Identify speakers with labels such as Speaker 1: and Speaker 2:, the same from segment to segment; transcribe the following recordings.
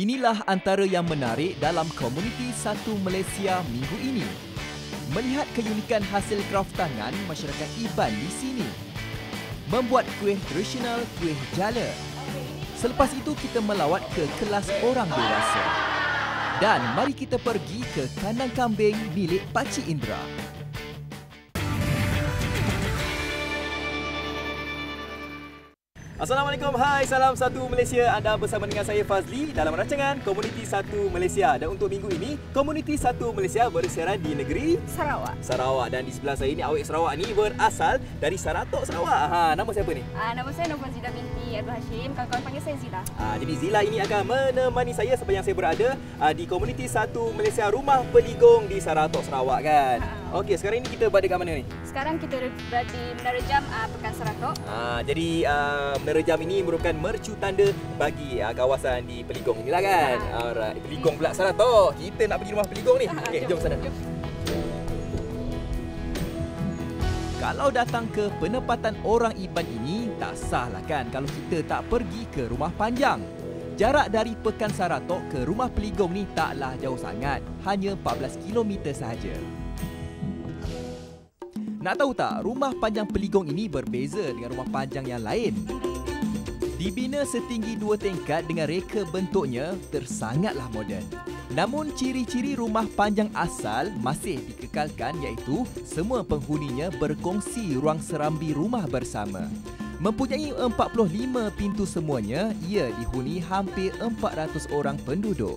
Speaker 1: Inilah antara yang menarik dalam komuniti Satu Malaysia minggu ini. Melihat keunikan hasil kraft tangan masyarakat Iban di sini. Membuat kuih tradisional kuih jala. Selepas itu kita melawat ke kelas orang dewasa. Dan mari kita pergi ke kandang kambing milik Pakcik Indra. Assalamualaikum, hai, salam satu Malaysia. Anda bersama dengan saya Fazli dalam rancangan Komuniti Satu Malaysia. Dan untuk minggu ini, Komuniti Satu Malaysia bersiaran di negeri
Speaker 2: Sarawak.
Speaker 1: Sarawak. Dan di sebelah saya ini, awak Sarawak ni berasal dari Saratok, Sarawak. Ha, nama siapa ni?
Speaker 2: Uh, nama saya Nova Zida binti Abdul Hashim. Kawan-kawan panggil saya Zida.
Speaker 1: Ha, jadi Zila ini akan menemani saya sepanjang saya berada ha, di Komuniti Satu Malaysia Rumah Peligong di Saratok, Sarawak kan?
Speaker 2: Ha.
Speaker 1: Okey, sekarang ini kita berada kat mana ni?
Speaker 2: Sekarang kita berada di Menara Jam uh, Pekan Saratok.
Speaker 1: Ha, jadi uh, Menara Jam ini merupakan mercu tanda bagi uh, kawasan di Peligong inilah kan.
Speaker 2: Ha.
Speaker 1: Alright, Peligong pula Saratok. Kita nak pergi rumah Peligong ni.
Speaker 2: Ha,
Speaker 1: Okey,
Speaker 2: jom,
Speaker 1: jom sana.
Speaker 2: jom.
Speaker 1: Kalau datang ke penempatan orang Iban ini, tak sah lah kan kalau kita tak pergi ke rumah panjang. Jarak dari Pekan Saratok ke rumah Peligong ni taklah jauh sangat, hanya 14 km sahaja. Nak tahu tak, rumah panjang Peligong ini berbeza dengan rumah panjang yang lain. Dibina setinggi dua tingkat dengan reka bentuknya tersangatlah moden. Namun ciri-ciri rumah panjang asal masih dikekalkan iaitu semua penghuninya berkongsi ruang serambi rumah bersama. Mempunyai 45 pintu semuanya, ia dihuni hampir 400 orang penduduk.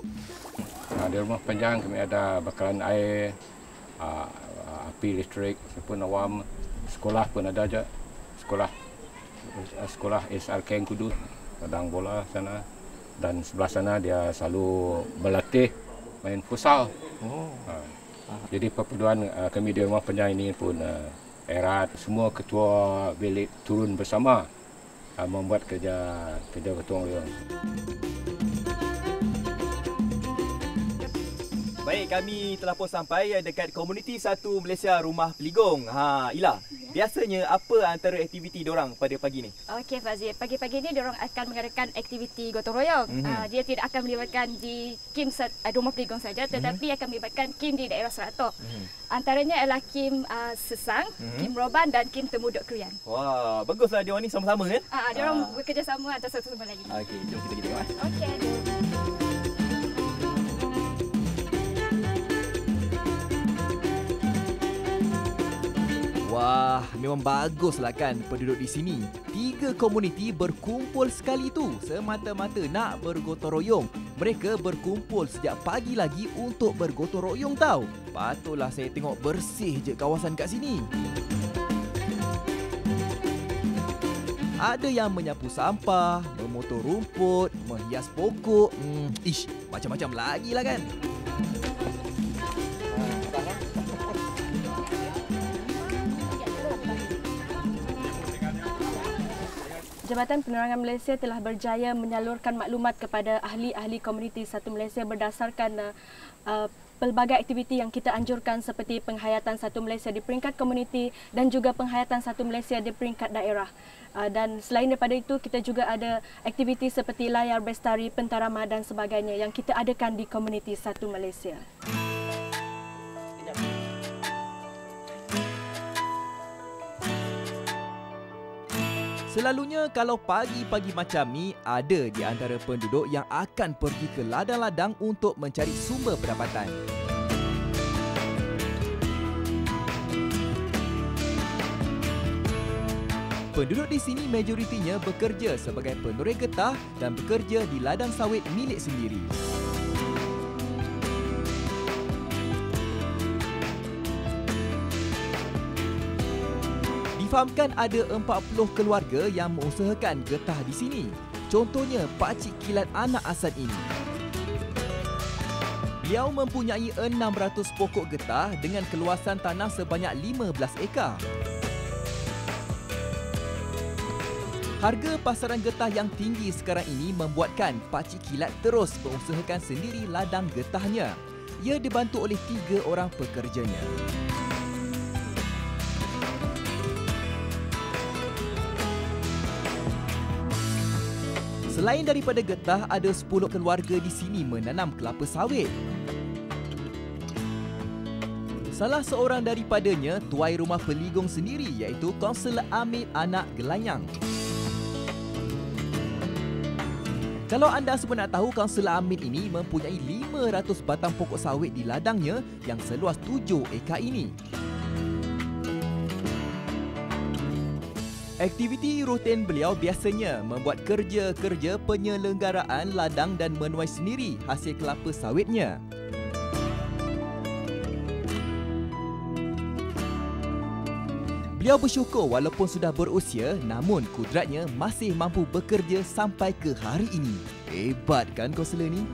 Speaker 3: Di rumah panjang kami ada bakalan air, uh, api listrik, pun awam, sekolah pun ada aja. Sekolah uh, sekolah SRK Kudu, padang bola sana dan sebelah sana dia selalu berlatih main futsal.
Speaker 1: Oh.
Speaker 3: Uh, jadi perpaduan uh, kami di rumah panjang ini pun uh, erat semua ketua bilik turun bersama uh, membuat kerja kerja gotong royong.
Speaker 1: Baik, kami telah pun sampai dekat komuniti satu Malaysia Rumah Peligong. Ha, Ila, biasanya apa antara aktiviti diorang pada pagi ni?
Speaker 2: Okey Fazil, pagi-pagi ni diorang akan mengadakan aktiviti gotong royong.
Speaker 1: Mhm.
Speaker 2: Uh, dia tidak akan melibatkan di Kim uh, Rumah Peligong saja tetapi akan melibatkan Kim di daerah Seratok.
Speaker 1: Mhm.
Speaker 2: Antaranya adalah Kim uh, Sesang,
Speaker 1: Mhm.
Speaker 2: Kim Roban dan Kim Temuduk Krian.
Speaker 1: Wah, baguslah diorang ni sama-sama kan?
Speaker 2: Ah, uh, diorang
Speaker 1: Ah.
Speaker 2: bekerjasama antara satu sama lain.
Speaker 1: Okey, jom kita pergi tengok. eh.
Speaker 2: Okey.
Speaker 1: Wah, memang baguslah kan penduduk di sini. Tiga komuniti berkumpul sekali tu semata-mata nak bergotong royong. Mereka berkumpul sejak pagi lagi untuk bergotong royong tau. Patutlah saya tengok bersih je kawasan kat sini. Ada yang menyapu sampah, memotong rumput, menghias pokok. Hmm, ish, macam-macam lagi lah kan.
Speaker 2: Jabatan Penerangan Malaysia telah berjaya menyalurkan maklumat kepada ahli-ahli komuniti Satu Malaysia berdasarkan uh, uh, pelbagai aktiviti yang kita anjurkan seperti penghayatan Satu Malaysia di peringkat komuniti dan juga penghayatan Satu Malaysia di peringkat daerah. Uh, dan selain daripada itu, kita juga ada aktiviti seperti layar bestari, pentarama dan sebagainya yang kita adakan di komuniti Satu Malaysia.
Speaker 1: Selalunya kalau pagi-pagi macam ni ada di antara penduduk yang akan pergi ke ladang-ladang untuk mencari sumber pendapatan. Penduduk di sini majoritinya bekerja sebagai penoreh getah dan bekerja di ladang sawit milik sendiri. Difahamkan ada 40 keluarga yang mengusahakan getah di sini. Contohnya Pakcik Kilat anak asal ini. Beliau mempunyai 600 pokok getah dengan keluasan tanah sebanyak 15 ekar. Harga pasaran getah yang tinggi sekarang ini membuatkan Pakcik Kilat terus mengusahakan sendiri ladang getahnya. Ia dibantu oleh tiga orang pekerjanya. Selain daripada getah, ada 10 keluarga di sini menanam kelapa sawit. Salah seorang daripadanya tuai rumah peligong sendiri iaitu Kaunselor Amir Anak Gelanyang. Kalau anda semua nak tahu, Kaunselor Amin ini mempunyai 500 batang pokok sawit di ladangnya yang seluas 7 ekar ini. Aktiviti rutin beliau biasanya membuat kerja-kerja penyelenggaraan ladang dan menuai sendiri hasil kelapa sawitnya. Beliau bersyukur walaupun sudah berusia namun kudratnya masih mampu bekerja sampai ke hari ini. Hebat kan kaunselor ni?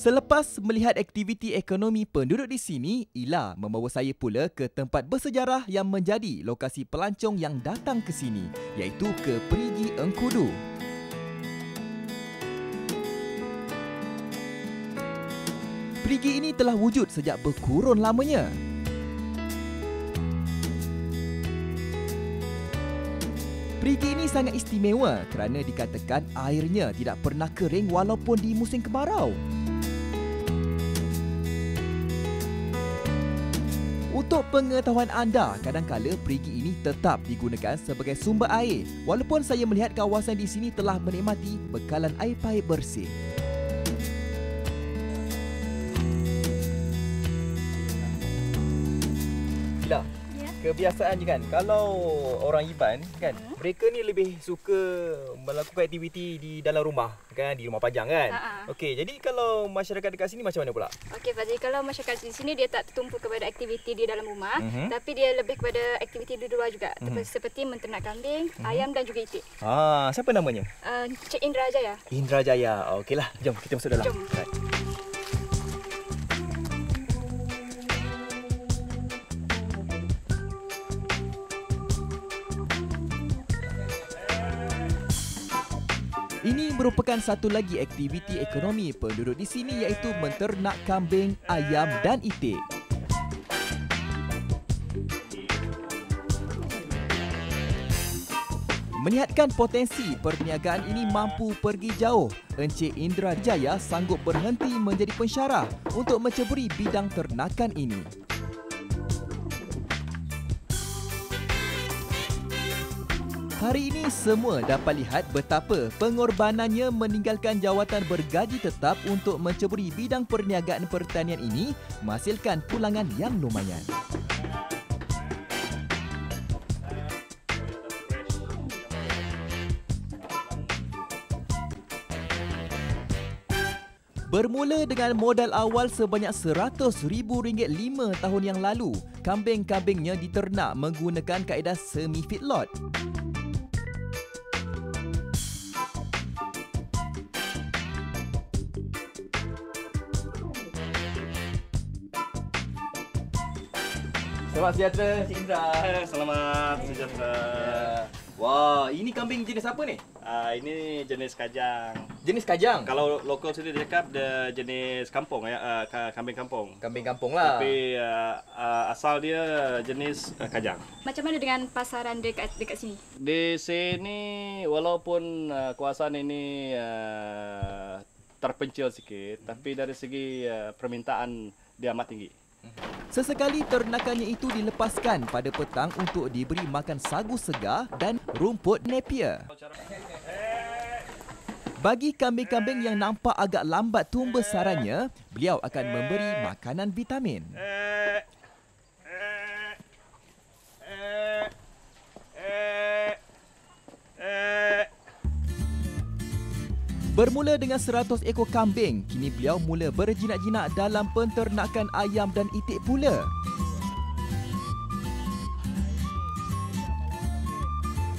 Speaker 1: Selepas melihat aktiviti ekonomi penduduk di sini, Ila membawa saya pula ke tempat bersejarah yang menjadi lokasi pelancong yang datang ke sini, iaitu ke Perigi Engkudu. Perigi ini telah wujud sejak berkurun lamanya. Perigi ini sangat istimewa kerana dikatakan airnya tidak pernah kering walaupun di musim kemarau. Untuk pengetahuan anda, kadang-kala perigi ini tetap digunakan sebagai sumber air walaupun saya melihat kawasan di sini telah menikmati bekalan air paip bersih. Bila. Kebiasaan je kan kalau orang Iban kan
Speaker 2: Hmm.
Speaker 1: mereka ni lebih suka melakukan aktiviti di dalam rumah kan di rumah panjang kan.
Speaker 2: Ha-ha.
Speaker 1: Okey, jadi kalau masyarakat dekat sini macam mana pula?
Speaker 4: Okey Fazli, kalau masyarakat di sini dia tak tertumpu kepada aktiviti di dalam rumah,
Speaker 1: Mhm.
Speaker 4: tapi dia lebih kepada aktiviti di luar juga,
Speaker 1: Mhm.
Speaker 4: seperti menternak kambing, ayam dan juga itik.
Speaker 1: Ah, siapa namanya?
Speaker 4: Uh, Cik Indra Jaya.
Speaker 1: Indra Jaya. Okeylah, jom kita masuk dalam.
Speaker 4: Jom.
Speaker 1: Right. Ini merupakan satu lagi aktiviti ekonomi penduduk di sini iaitu menternak kambing, ayam dan itik. Melihatkan potensi perniagaan ini mampu pergi jauh, Encik Indra Jaya sanggup berhenti menjadi pensyarah untuk menceburi bidang ternakan ini. Hari ini semua dapat lihat betapa pengorbanannya meninggalkan jawatan bergaji tetap untuk menceburi bidang perniagaan pertanian ini menghasilkan pulangan yang lumayan. Bermula dengan modal awal sebanyak RM100,000 lima tahun yang lalu, kambing-kambingnya diternak menggunakan kaedah semi-feedlot. Selamat sejahtera, Cik Indra.
Speaker 5: Selamat sejahtera.
Speaker 1: Wah, ini kambing jenis apa ni?
Speaker 5: Uh, ini jenis kajang.
Speaker 1: Jenis kajang.
Speaker 5: Kalau lokal sini dia cakap dia jenis kampung ya, uh, ka- kambing kampung.
Speaker 1: Kambing kampung lah.
Speaker 5: Tapi uh, uh, asal dia jenis uh, kajang.
Speaker 4: Macam mana dengan pasaran dekat dekat sini?
Speaker 5: Di sini walaupun uh, kawasan ini uh, terpencil sikit, tapi dari segi uh, permintaan dia amat tinggi.
Speaker 1: Sesekali ternakannya itu dilepaskan pada petang untuk diberi makan sagu segar dan rumput napier. Bagi kambing-kambing yang nampak agak lambat tumbuh sarannya, beliau akan memberi makanan vitamin. Bermula dengan 100 ekor kambing, kini beliau mula berjinak-jinak dalam penternakan ayam dan itik pula.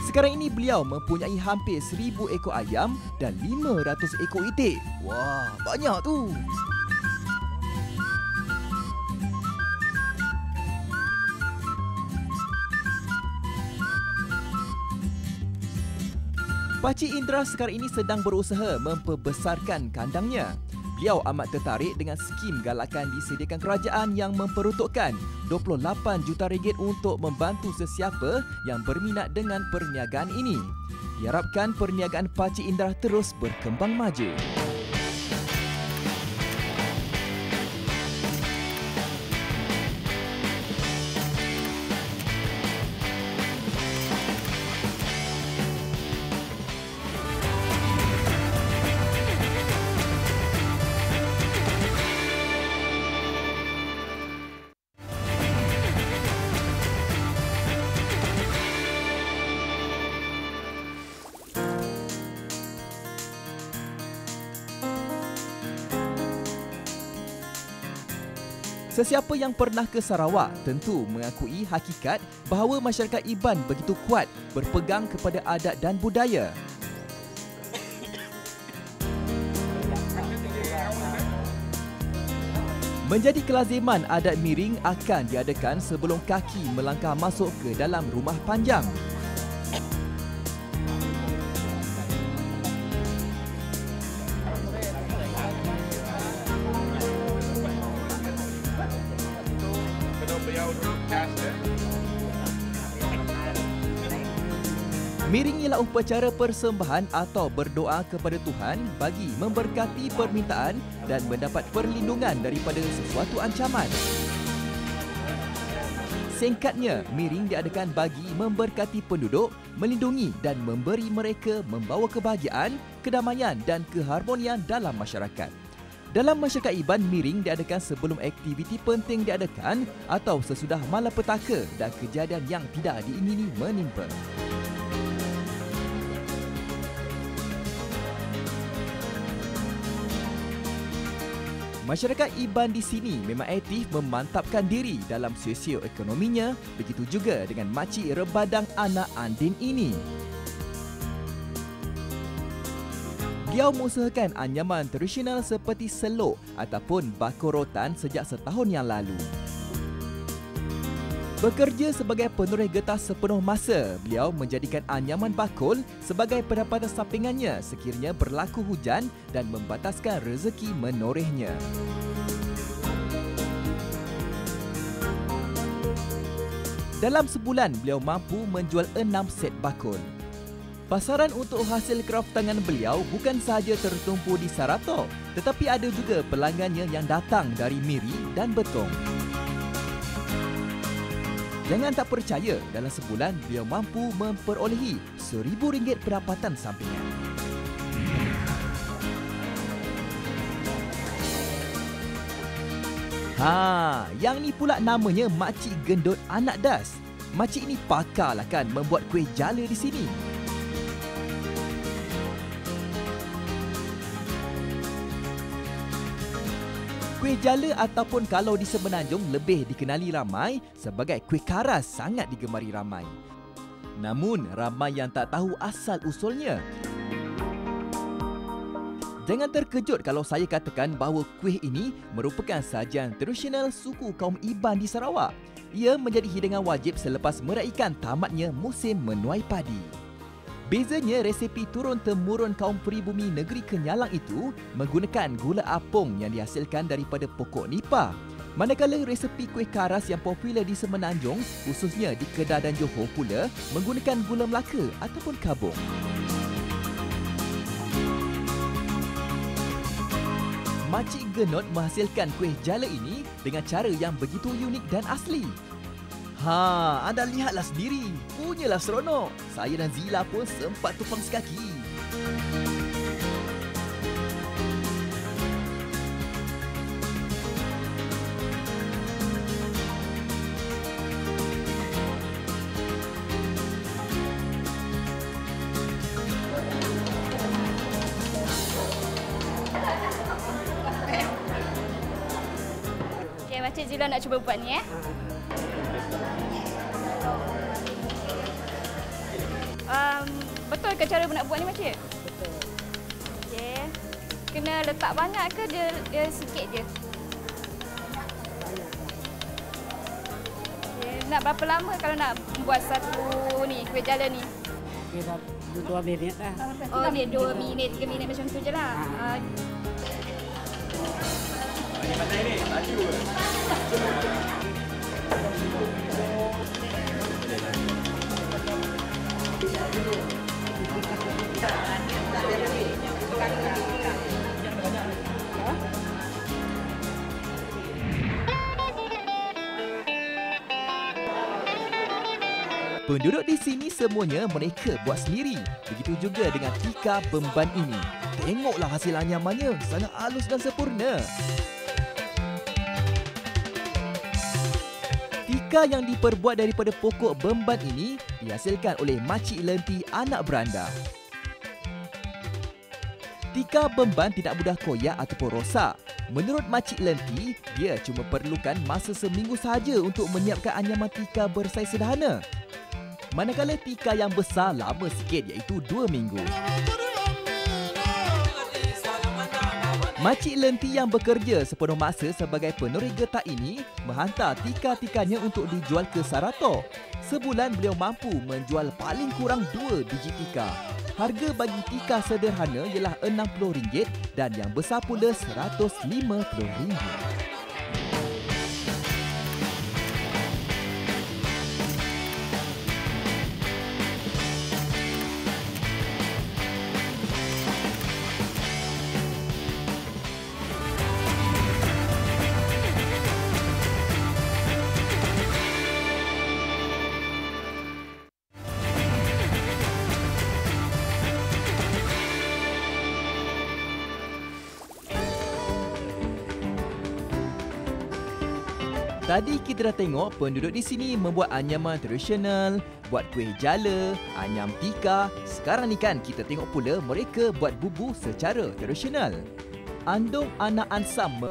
Speaker 1: Sekarang ini beliau mempunyai hampir 1000 ekor ayam dan 500 ekor itik. Wah, banyak tu. Pakcik Indra sekarang ini sedang berusaha memperbesarkan kandangnya. Beliau amat tertarik dengan skim galakan disediakan kerajaan yang memperuntukkan 28 juta ringgit untuk membantu sesiapa yang berminat dengan perniagaan ini. Diharapkan perniagaan Pakcik Indra terus berkembang maju. Sesiapa yang pernah ke Sarawak tentu mengakui hakikat bahawa masyarakat Iban begitu kuat berpegang kepada adat dan budaya. Menjadi kelaziman adat miring akan diadakan sebelum kaki melangkah masuk ke dalam rumah panjang. Upacara persembahan atau berdoa kepada Tuhan bagi memberkati permintaan dan mendapat perlindungan daripada sesuatu ancaman. Singkatnya, miring diadakan bagi memberkati penduduk, melindungi dan memberi mereka membawa kebahagiaan, kedamaian dan keharmonian dalam masyarakat. Dalam masyarakat Iban, miring diadakan sebelum aktiviti penting diadakan atau sesudah malapetaka dan kejadian yang tidak diingini menimpa. Masyarakat Iban di sini memang aktif memantapkan diri dalam sosioekonominya, begitu juga dengan makcik rebadang anak Andin ini. Beliau mengusahakan anyaman tradisional seperti selok ataupun bakor rotan sejak setahun yang lalu. Bekerja sebagai penulis getah sepenuh masa, beliau menjadikan anyaman bakul sebagai pendapatan sampingannya sekiranya berlaku hujan dan membataskan rezeki menorehnya. Dalam sebulan, beliau mampu menjual enam set bakul. Pasaran untuk hasil kraft tangan beliau bukan sahaja tertumpu di Saratok, tetapi ada juga pelanggannya yang datang dari Miri dan Betong. Jangan tak percaya, dalam sebulan beliau mampu memperolehi RM1,000 pendapatan sampingan. Ha, yang ni pula namanya Makcik Gendut Anak Das. Makcik ni pakar lah kan membuat kuih jala di sini. Kuih jala ataupun kalau di Semenanjung lebih dikenali ramai sebagai kuih karas sangat digemari ramai. Namun ramai yang tak tahu asal usulnya. Jangan terkejut kalau saya katakan bahawa kuih ini merupakan sajian tradisional suku kaum Iban di Sarawak. Ia menjadi hidangan wajib selepas meraihkan tamatnya musim menuai padi. Bezanya resepi turun-temurun kaum peribumi negeri Kenyalang itu menggunakan gula apung yang dihasilkan daripada pokok nipah. Manakala resepi kuih karas yang popular di Semenanjung, khususnya di Kedah dan Johor pula, menggunakan gula Melaka ataupun kabung. Makcik Genot menghasilkan kuih jala ini dengan cara yang begitu unik dan asli. Ha, anda lihatlah sendiri. Punyalah seronok. Saya dan Zila pun sempat tupang sekaki.
Speaker 4: Zila nak cuba buat ni eh. Ke cara nak buat ni makcik? Betul. Okey. Kena letak banyak ke dia, dia sikit je? Okay. Nak berapa lama kalau nak buat satu ni, kuih jala ni?
Speaker 6: Kira dua minit lah.
Speaker 4: Oh, ni dua minit, tiga minit macam tu je lah.
Speaker 6: Ha.
Speaker 4: Uh,
Speaker 1: Penduduk di sini semuanya mereka buat sendiri. Begitu juga dengan tika bemban ini. Tengoklah hasil anyamannya, sangat halus dan sempurna. Tika yang diperbuat daripada pokok bemban ini dihasilkan oleh Makcik Lenti anak beranda. Tika bemban tidak mudah koyak ataupun rosak. Menurut Makcik Lenti, dia cuma perlukan masa seminggu sahaja untuk menyiapkan anyaman tika bersaiz sederhana. Manakala tika yang besar lama sikit iaitu dua minggu. Makcik Lenti yang bekerja sepenuh masa sebagai peneroka getah ini menghantar tika-tikanya untuk dijual ke Sarato. Sebulan beliau mampu menjual paling kurang dua biji tika. Harga bagi tika sederhana ialah RM60 dan yang besar pula RM150. Tadi kita dah tengok penduduk di sini membuat anyaman tradisional, buat kuih jala, anyam tika. Sekarang ni kan kita tengok pula mereka buat bubu secara tradisional. Andong anak ansam